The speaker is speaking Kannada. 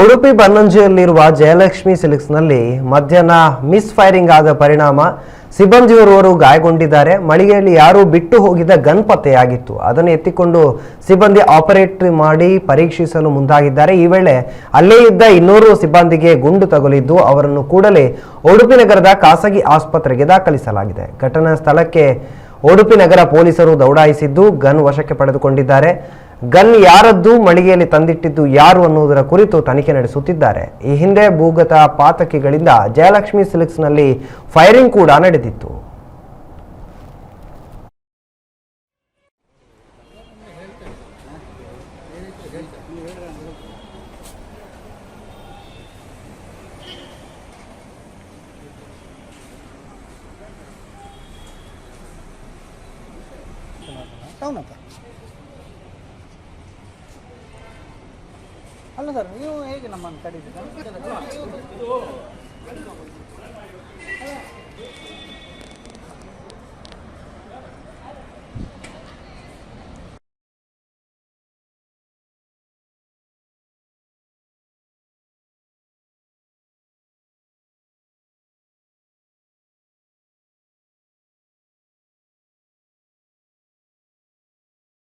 ಉಡುಪಿ ಬನ್ನಂಜಿಯಲ್ಲಿರುವ ಜಯಲಕ್ಷ್ಮಿ ಸಿಲ್ಕ್ಸ್ನಲ್ಲಿ ಮಧ್ಯಾಹ್ನ ಮಿಸ್ ಫೈರಿಂಗ್ ಆದ ಪರಿಣಾಮ ಸಿಬ್ಬಂದಿಯೋರ್ವರು ಗಾಯಗೊಂಡಿದ್ದಾರೆ. ಮಳಿಗೆಯಲ್ಲಿ ಯಾರು ಬಿಟ್ಟು ಹೋಗಿದ್ದ ಗನ್ ಪತ್ತೆಯಾಗಿತ್ತು. ಅದನ್ನು ಎತ್ತಿಕೊಂಡು ಸಿಬ್ಬಂದಿ ಆಪರೇಟ್ ಮಾಡಿ ಪರೀಕ್ಷಿಸಲು ಮುಂದಾಗಿದ್ದಾರೆ. ಈ ವೇಳೆ ಅಲ್ಲೇ ಇದ್ದ ಇನ್ನೂರು ಸಿಬ್ಬಂದಿಗೆ ಗುಂಡು ತಗುಲಿದ್ದು, ಅವರನ್ನು ಕೂಡಲೇ ಉಡುಪಿ ನಗರದ ಖಾಸಗಿ ಆಸ್ಪತ್ರೆಗೆ ದಾಖಲಿಸಲಾಗಿದೆ. ಘಟನಾ ಸ್ಥಳಕ್ಕೆ ಉಡುಪಿ ನಗರ ಪೊಲೀಸರು ದೌಡಾಯಿಸಿದ್ದು ಗನ್ ವಶಕ್ಕೆ ಪಡೆದುಕೊಂಡಿದ್ದಾರೆ. ಗನ್ ಯಾರದ್ದು ಮಳಿಗೆಯಲ್ಲಿ ತಂದಿಟ್ಟಿದ್ದು ಯಾರು ಅನ್ನುವುದರ ಕುರಿತು ತನಿಖೆ ನಡೆಸುತ್ತಿದ್ದಾರೆ. ಈ ಹಿಂದೆ ಭೂಗತ ಪಾತಕಿಗಳಿಂದ ಜಯಲಕ್ಷ್ಮಿ ಸಿಲ್ಕ್ಸ್ನಲ್ಲಿ ಫೈರಿಂಗ್ ಕೂಡ ನಡೆದಿತ್ತು. ಅಲ್ಲ ಸರ್ ನೀವು ಹೇಗೆ ನಮ್ಮನ್ನು ಕರೀತೀರ